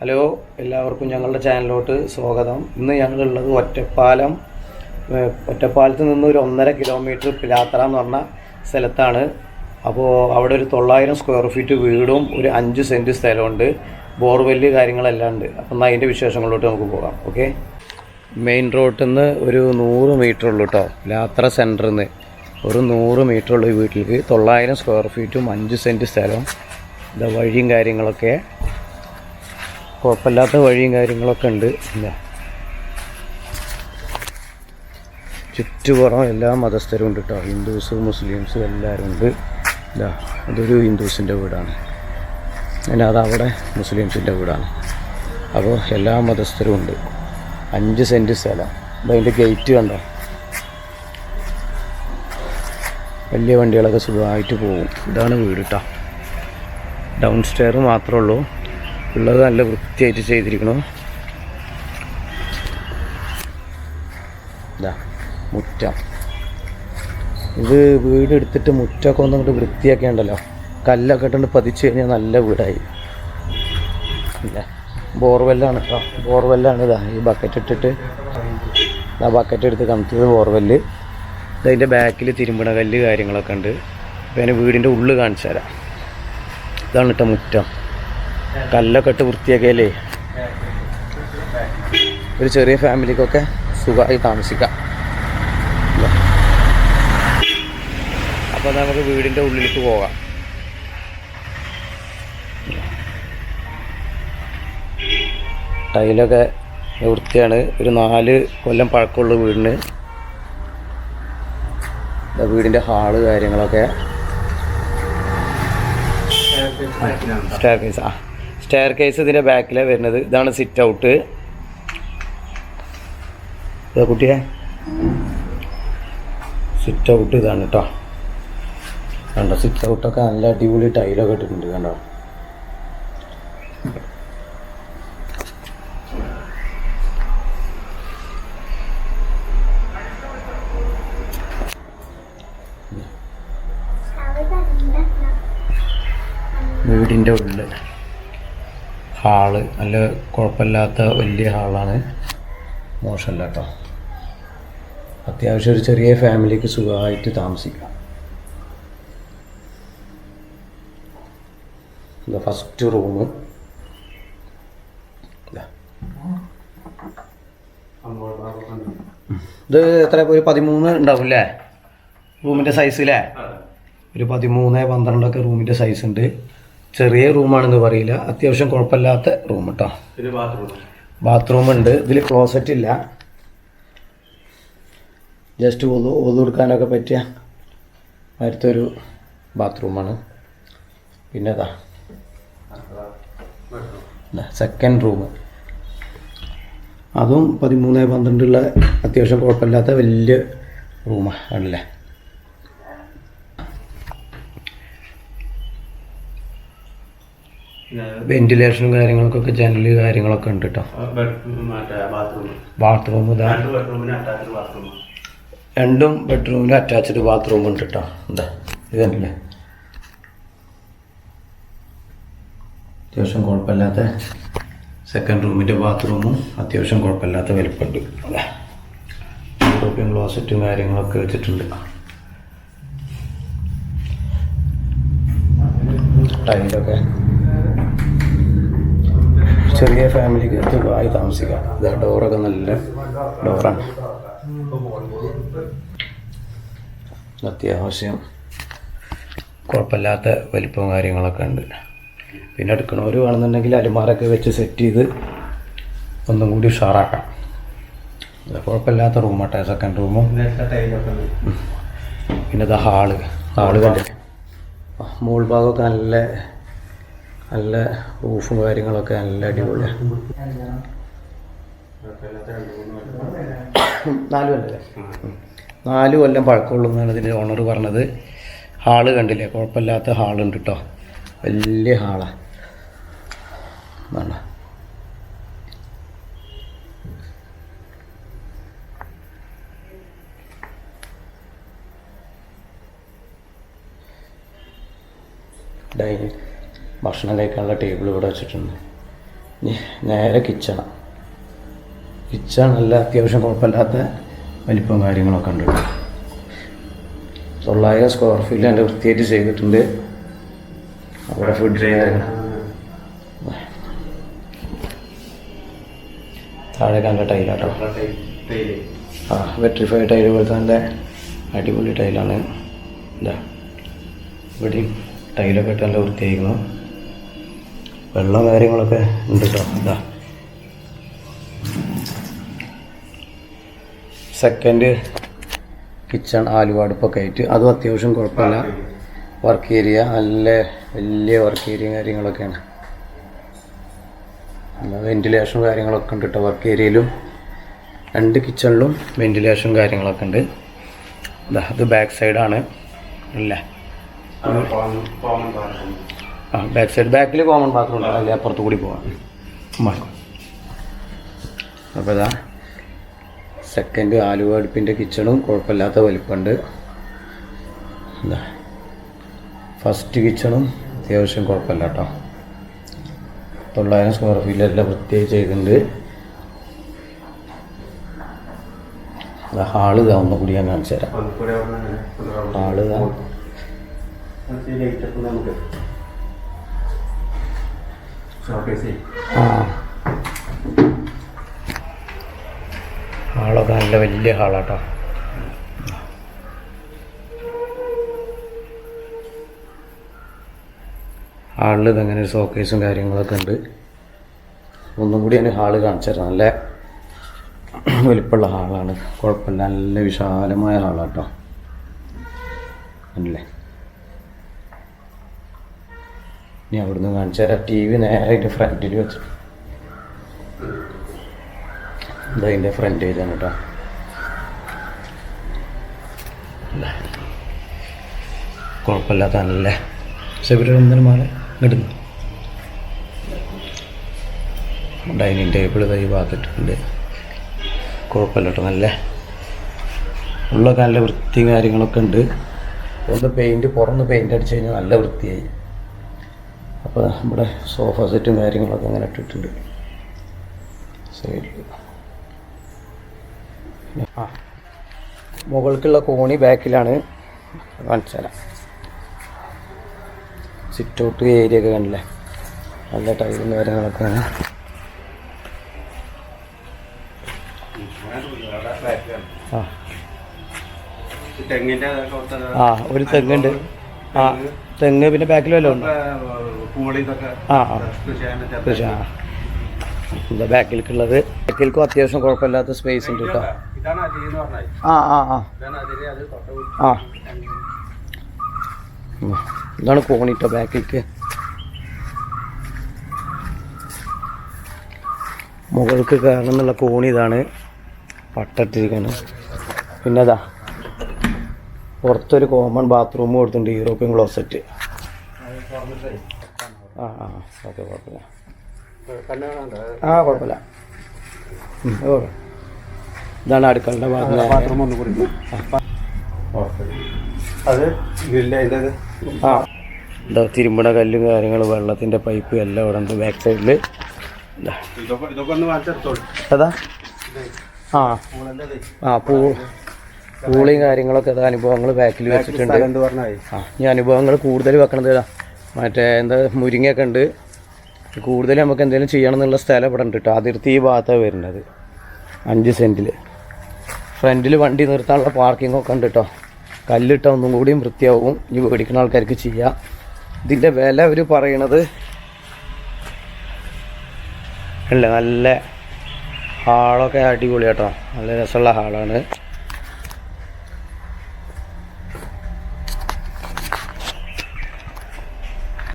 Hello എല്ലാവർക്കും ഞങ്ങളുടെ ചാനലിലോട്ട് സ്വാഗതം. ഇന്ന് ഞങ്ങളുള്ളത് ഒറ്റപ്പാലം ഒറ്റപ്പാലത്ത് നിന്ന് ഒരു ഒന്നര കിലോമീറ്റർ പിലാത്തറ എന്ന് പറഞ്ഞ സ്ഥലത്താണ്. അപ്പോൾ അവിടെ ഒരു തൊള്ളായിരം സ്ക്വയർ ഫീറ്റ് വീടും ഒരു അഞ്ച് സെന്റ് സ്ഥലമുണ്ട് ബോർവെല്ല് കാര്യങ്ങളെല്ലാം ഉണ്ട്. അപ്പം എന്നാൽ അതിന്റെ വിശേഷങ്ങളിലോട്ട് നമുക്ക് പോകാം. ഓക്കെ? മെയിൻ റോഡിൽ നിന്ന് ഒരു നൂറ് മീറ്റർ ഉള്ളൂ കേട്ടോ പിലാത്തറ സെന്ററിൽ നിന്ന് ഒരു നൂറ് മീറ്റർ ഉള്ള ഈ വീട്ടിലേക്ക്. തൊള്ളായിരം സ്ക്വയർ ഫീറ്റും അഞ്ച് സെന്റ് സ്ഥലവും. വഴിയും കാര്യങ്ങളൊക്കെ കുഴപ്പമില്ലാത്ത വഴിയും കാര്യങ്ങളൊക്കെ ഉണ്ട്. ഇല്ല ചുറ്റുപുറം എല്ലാ മതസ്ഥരും ഉണ്ട് കേട്ടോ ഹിന്ദുസ് മുസ്ലിംസ് എല്ലാവരും ഉണ്ട്. ഇല്ല അതൊരു ഹിന്ദുസിന്റെ വീടാണ്. പിന്നെ അതവിടെ മുസ്ലിംസിന്റെ വീടാണ്. അപ്പോൾ എല്ലാ മതസ്ഥരും ഉണ്ട്. അഞ്ച് സെന്റ് സ്ഥലം. അതിന്റെ ഗേറ്റ് കണ്ടോ? വലിയ വണ്ടികളൊക്കെ സുഖമായിട്ട് പോകും. ഇതാണ് വീട് കേട്ടോ ഡൗൺ സ്റ്റെയർ മാത്രമേ ഉള്ളൂ. ഉള്ളത് നല്ല വൃത്തിയായിട്ട് ചെയ്തിരിക്കണം. ഇതാ മുറ്റം. ഇത് വീട് എടുത്തിട്ട് മുറ്റമൊക്കെ ഒന്ന് അങ്ങോട്ട് വൃത്തിയാക്കി ഉണ്ടല്ലോ കല്ലൊക്കെ ഇട്ടുണ്ട് പതിച്ചു കഴിഞ്ഞാൽ നല്ല വീടായി. ഇല്ല? ബോർവെല്ലാണ്. കേട്ടോ ബോർവെല്ലാണ് ഇതാ ഈ ബക്കറ്റ് ഇട്ടിട്ട്. ആ ബക്കറ്റ് എടുത്ത് കമിച്ചത് ബോർവെല്ല്. ഇതിന്റെ ബാക്കിൽ തിരുമ്പണ കല്ല് കാര്യങ്ങളൊക്കെ ഉണ്ട്. പിന്നെ വീടിന്റെ ഉള്ളിൽ കാണിച്ചു തരാം. ഇതാണ് കേട്ടോ മുറ്റം. കല്ലൊക്കെ ഇട്ട് ഒരു ചെറിയ ഫാമിലിക്കൊക്കെ സുഖമായി താമസിക്കാം. അപ്പോൾ നമുക്ക് വീടിന്റെ ഉള്ളിലേക്ക് പോകാം. ടൈലൊക്കെ വൃത്തിയാണ്. ഒരു നാല് കൊല്ലം പഴക്കമുള്ള വീടിന്. വീടിന്റെ ഹാൾ കാര്യങ്ങളൊക്കെ. സ്റ്റെയർ കേസ് ആ സ്റ്റെയർ കേസ് ഇതിന്റെ ബാക്കിലാണ് വരുന്നത്. ഇതാണ് സിറ്റ് ഔട്ട് കുട്ടിയെ. സിറ്റ് ഔട്ട് ഇതാണ് കേട്ടോ കണ്ടോ സിറ്റ് ഔട്ടൊക്കെ നല്ല അടിപൊളി ടൈലൊക്കെ ഇട്ടിട്ടുണ്ട് കണ്ടോ. വീടിന്റെ ഉള്ളിൽ ഹാൾ. നല്ല കുഴപ്പമില്ലാത്ത വലിയ ഹാളാണ്. മോശമല്ല കേട്ടോ അത്യാവശ്യം ഒരു ചെറിയ ഫാമിലിക്ക് സുഖമായിട്ട് താമസിക്കാം. ഇത് ഫസ്റ്റ് റൂം ഇത്. എത്ര? ഒരു പതിമൂന്ന് ഉണ്ടാവും അല്ലേ റൂമിന്റെ സൈസ് അല്ലേ ഒരു പതിമൂന്ന് പന്ത്രണ്ടൊക്കെ റൂമിന്റെ സൈസ് ഉണ്ട്. ചെറിയ റൂമാണെന്ന് പറയില്ല. അത്യാവശ്യം കുഴപ്പമില്ലാത്ത റൂം കേട്ടോ ബാത്റൂം. ഉണ്ട്. ഇതിൽ ക്ലോസറ്റ് ഇല്ല. ജസ്റ്റ് ഒതു ഒതു കൊടുക്കാനൊക്കെ പറ്റിയ അടുത്തൊരു ബാത്റൂമാണ്. പിന്നെ അതാ. സെക്കൻഡ് റൂം അതും പതിമൂന്ന് പന്ത്രണ്ടുള്ള അത്യാവശ്യം കുഴപ്പമില്ലാത്ത വലിയ റൂമാണ് ആണല്ലേ വെന്റിലേഷനും കാര്യങ്ങൾക്കൊക്കെ ജനൽ കാര്യങ്ങളൊക്കെ ഉണ്ട് കേട്ടോ ബാത്റൂം. ഇതാ. രണ്ടും ബെഡ്റൂമിന് അറ്റാച്ച്ഡ് ബാത്റൂം ഉണ്ട് കേട്ടോ എന്താ ഇതല്ലേ അത്യാവശ്യം കുഴപ്പമില്ലാത്ത സെക്കൻഡ് റൂമിന്റെ ബാത്റൂമും അത്യാവശ്യം കുഴപ്പമില്ലാത്ത വലിപ്പമുണ്ട്. അതെ യൂറോപ്യൻ ക്ലോസറ്റും കാര്യങ്ങളൊക്കെ വെച്ചിട്ടുണ്ട്. ടൈലൊക്കെ ചെറിയ ഫാമിലിക്ക് സുഖമായി താമസിക്കാം. ഇതാ ഡോറൊക്കെ നല്ല ഡോറാണ്. അത്യാവശ്യം കുഴപ്പമില്ലാത്ത വലിപ്പവും കാര്യങ്ങളൊക്കെ ഉണ്ട്. പിന്നെ എടുക്കണവർ വേണമെന്നുണ്ടെങ്കിൽ അലുമാരൊക്കെ വെച്ച് സെറ്റ് ചെയ്ത് ഒന്നും കൂടി ഉഷാറാക്കാം. കുഴപ്പമില്ലാത്ത റൂമാട്ടെ സെക്കൻഡ് റൂമും പിന്നെ ഇതാ ഹാൾ. ഹാൾ കണ്ടില്ലേ മോൾ ഭാഗമൊക്കെ നല്ല നല്ല റൂഫും കാര്യങ്ങളൊക്കെ നല്ല അടിപൊളിയാണ് നാല് കൊല്ലം പഴക്കമുള്ളൂ എന്നാണ് ഇതിന്റെ ഓണർ പറഞ്ഞത്. ഹാൾ കണ്ടില്ലേ? കുഴപ്പമില്ലാത്ത ഹാളുണ്ട് കേട്ടോ വലിയ ഹാളാണ് ഡൈനിങ്. ഭക്ഷണം കഴിക്കാനുള്ള ടേബിൾ ഇവിടെ വെച്ചിട്ടുണ്ട്. നേരെ കിച്ചണ കിച്ചൺ നല്ല അത്യാവശ്യം കുഴപ്പമില്ലാത്ത വലിപ്പം കാര്യങ്ങളൊക്കെ ഉണ്ട്. തൊള്ളായിരം സ്ക്വയർ ഫീറ്റ് എന്റെ വൃത്തിയായിട്ട് ചെയ്തിട്ടുണ്ട്. അവിടെ ഫുഡ് താഴെ കണ്ട ടൈലാട്ടോ ആ വെട്രിഫൈഡ് ടൈൽ പോലത്തെ നല്ല അടിപൊളി ടൈലാണ് എന്താ ഇവിടെയും ടൈലൊക്കെ ഇട്ട് നല്ല വൃത്തിയായിരിക്കുന്നു വെള്ളം കാര്യങ്ങളൊക്കെ ഉണ്ട് കേട്ടോ ഇതാ സെക്കൻഡ് കിച്ചൺ ആലുവാടുപ്പൊക്കെ ആയിട്ട്. അതും അത്യാവശ്യം കുഴപ്പമില്ല. വർക്ക് ഏരിയ നല്ല വലിയ വർക്ക് ഏരിയ കാര്യങ്ങളൊക്കെയാണ്. വെന്റിലേഷൻ കാര്യങ്ങളൊക്കെ ഉണ്ട് കേട്ടോ വർക്ക് ഏരിയയിലും രണ്ട് കിച്ചണിലും വെന്റിലേഷൻ കാര്യങ്ങളൊക്കെ ഉണ്ട്. ഇത് ബാക്ക് സൈഡാണ് അല്ലേ ആ ബാക്ക് സൈഡ് ബാക്കിൽ കോമൺ ബാത്റൂം ഉണ്ട്. അല്ലേ അപ്പുറത്ത് കൂടി പോവാം. അപ്പോൾ ഇതാ സെക്കൻഡ് ആലുവ അടുപ്പിന്റെ കിച്ചണും കുഴപ്പമില്ലാത്ത വലിപ്പമുണ്ട് എന്താ ഫസ്റ്റ് കിച്ചണും അത്യാവശ്യം കുഴപ്പമില്ല കേട്ടോ. തൊള്ളായിരം സ്ക്വയർ ഫീറ്റിലെല്ലാം വൃത്തിയായി ചെയ്തിട്ടുണ്ട്. ഹാൾ ഇതാ ഒന്നുകൂടി ഞാൻ കാണിച്ചു തരാം ഹാൾ ഇതാ ഹാളൊക്കെ നല്ല വലിയ ഹാളാട്ടോ ഹാളിൽ ഇതങ്ങനെ ഒരു സോക്കേസും കാര്യങ്ങളൊക്കെ ഉണ്ട്. ഒന്നും കൂടി ഞാൻ ഹാൾ കാണിച്ചു നല്ല വലിപ്പമുള്ള ഹാളാണ്. കുഴപ്പമില്ല. നല്ല വിശാലമായ ഹാളാട്ടോ. അല്ലേ? ഇനി അവിടുന്ന് കാണിച്ചാൽ തരാം. ടി വി നേരെ അതിന്റെ ഫ്രണ്ടിൽ വെച്ചിട്ട് ഇതതിന്റെ ഫ്രണ്ട് പേജാണ് കേട്ടോ കുഴപ്പമില്ലാത്ത നല്ല ശബരിമല ഇടുന്നു. ഡൈനിങ് ടേബിൾ കൈ ഭാഗത്തിട്ടുണ്ട്. കുഴപ്പമില്ല കേട്ടോ നല്ല. ഉള്ളൊക്കെ നല്ല വൃത്തിയും കാര്യങ്ങളൊക്കെ ഉണ്ട്. ഒന്ന് പെയിന്റ് പുറന്ന് പെയിന്റ് അടിച്ചു കഴിഞ്ഞാൽ നല്ല വൃത്തിയായി. അപ്പോൾ നമ്മുടെ സോഫ സെറ്റും കാര്യങ്ങളൊക്കെ അങ്ങനെ ഇട്ടിട്ടുണ്ട്. സൈഡിൽ ആ. മുകൾക്കുള്ള കോണി ബാക്കിലാണ് കാണിച്ചു തരാം സിറ്റ് ഔട്ട് ഏരിയ ഒക്കെ കണ്ടില്ലേ? നല്ല ടൈലും തെങ്ങിന്റെ ആ ഒരു തെങ്ങുണ്ട്. ആ തെങ്ങ് പിന്നെ ബാക്കിൽ വല്ലതും ഉണ്ടോ? ആ ആ. കൃഷി ചെയ്യാൻ ആ. എന്താ ബാക്കിലേക്കുള്ളത് ബാക്കിലേക്കും അത്യാവശ്യം കുഴപ്പമില്ലാത്ത സ്പേസ് ഉണ്ട് കേട്ടോ ആ ആ ആ. ആ. ഇതാണ് കോണിട്ടോ ബാക്കിലേക്ക് മുകൾക്ക് കയറണം എന്നുള്ള കോണി ഇതാണ്. പട്ടിട്ടിരിക്കുകയാണ് പിന്നെ അതാ പുറത്തൊരു കോമൺ ബാത്റൂം കൊടുത്തിട്ടുണ്ട് യൂറോപ്യൻ ക്ലോസറ്റ് ആ ആ ഓക്കെ കുഴപ്പമില്ല. ആ കുഴപ്പമില്ല. ഇതാണ് അടുക്കളുടെ ബാത്റൂം ഒന്ന് കൂടി. അത് ആ. എന്താ തിരുമ്പണ കല്ലും കാര്യങ്ങളും വെള്ളത്തിന്റെ പൈപ്പ് എല്ലാം ഇവിടെ ഉണ്ട് ബാക്ക് സൈഡിൽ അതാ ആ. ആ പൂ പൂളിയും കാര്യങ്ങളൊക്കെ അത് അനുഭവങ്ങൾ ബാക്കിൽ വെച്ചിട്ടുണ്ട്. ആ ഈ അനുഭവങ്ങൾ കൂടുതൽ വെക്കണത് മറ്റേ എന്താ മുരിങ്ങയൊക്കെ ഉണ്ട് കൂടുതൽ നമുക്ക് എന്തെങ്കിലും ചെയ്യണം എന്നുള്ള സ്ഥലം ഇവിടെ ഉണ്ട് കേട്ടോ അതിർത്തി ഈ ഭാഗത്താണ് വരുന്നത് അഞ്ച് സെന്റിൽ ഫ്രണ്ടിൽ വണ്ടി നിർത്താനുള്ള പാർക്കിംഗ് ഒക്കെ ഉണ്ട് കേട്ടോ കല്ലിട്ട ഒന്നും കൂടിയും വൃത്തിയാവും. ഇനി മേടിക്കുന്ന ആൾക്കാർക്ക് ചെയ്യാം. ഇതിന്റെ വില അവർ പറയണത് അല്ല നല്ല ഹാളൊക്കെ അടിപൊളി കേട്ടോ നല്ല രസമുള്ള ഹാളാണ്.